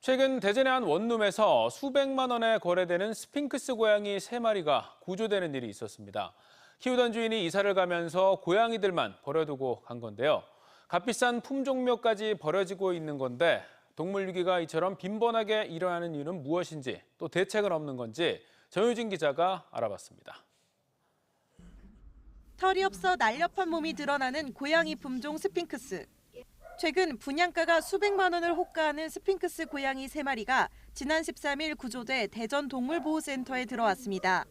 최근 대전의 한 원룸에서 수백만 원에 거래되는 스핑크스 고양이 세마리가 구조되는 일이 있었습니다. 키우던 주인이 이사를 가면서 고양이들만 버려두고 간 건데요. 값비싼 품종묘까지 버려지고 있는 건데 동물 유기가 이처럼 빈번하게 일어나는 이유는 무엇인지 또 대책은 없는 건지 정유진 기자가 알아봤습니다. 털이 없어 날렵한 몸이 드러나는 고양이 품종 스핑크스. 최근 분양가가 수백만 원을 호가하는 스핑크스 고양이 세마리가 지난 13일 구조돼 대전 동물보호센터에 들어왔습니다.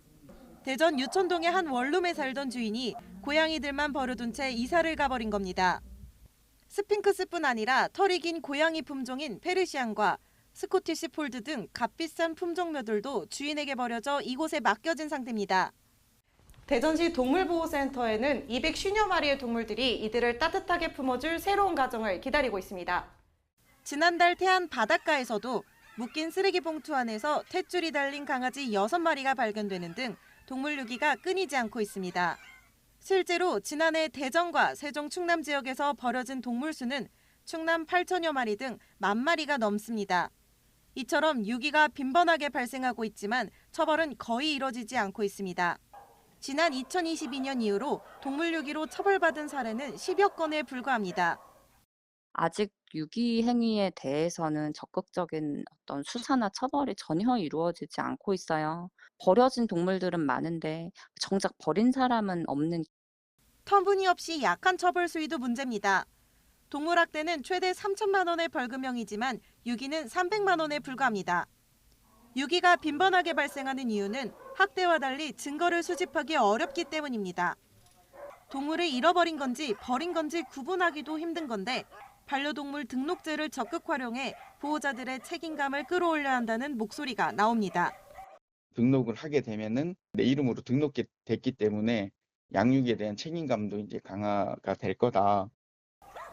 대전 유천동의 한 원룸에 살던 주인이 고양이들만 버려둔 채 이사를 가버린 겁니다. 스핑크스뿐 아니라 털이 긴 고양이 품종인 페르시안과 스코티시 폴드 등 값비싼 품종묘들도 주인에게 버려져 이곳에 맡겨진 상태입니다. 대전시 동물보호센터에는 250여 마리의 동물들이 이들을 따뜻하게 품어줄 새로운 가정을 기다리고 있습니다. 지난달 태안 바닷가에서도 묶인 쓰레기 봉투 안에서 탯줄이 달린 강아지 6마리가 발견되는 등 동물 유기가 끊이지 않고 있습니다. 실제로 지난해 대전과 세종 충남 지역에서 버려진 동물 수는 충남 8천여 마리 등 만 마리가 넘습니다. 이처럼 유기가 빈번하게 발생하고 있지만 처벌은 거의 이뤄지지 않고 있습니다. 지난 2022년 이후로 동물 유기로 처벌받은 사례는 10여 건에 불과합니다. 아직 유기 행위에 대해서는 적극적인 어떤 수사나 처벌이 전혀 이루어지지 않고 있어요. 버려진 동물들은 많은데 정작 버린 사람은 없는 터무니없이 약한 처벌 수위도 문제입니다. 동물학대는 최대 3천만 원의 벌금형이지만 유기는 300만 원에 불과합니다. 유기가 빈번하게 발생하는 이유는 학대와 달리 증거를 수집하기 어렵기 때문입니다. 동물을 잃어버린 건지 버린 건지 구분하기도 힘든 건데 반려동물 등록제를 적극 활용해 보호자들의 책임감을 끌어올려야 한다는 목소리가 나옵니다. 등록을 하게 되면은 내 이름으로 등록됐기 때문에 양육에 대한 책임감도 이제 강화가 될 거다.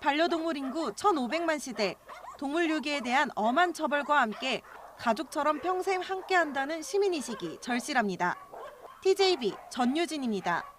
반려동물 인구 1,500만 시대, 동물 유기에 대한 엄한 처벌과 함께 가족처럼 평생 함께한다는 시민의식이 절실합니다. TJB 전유진입니다.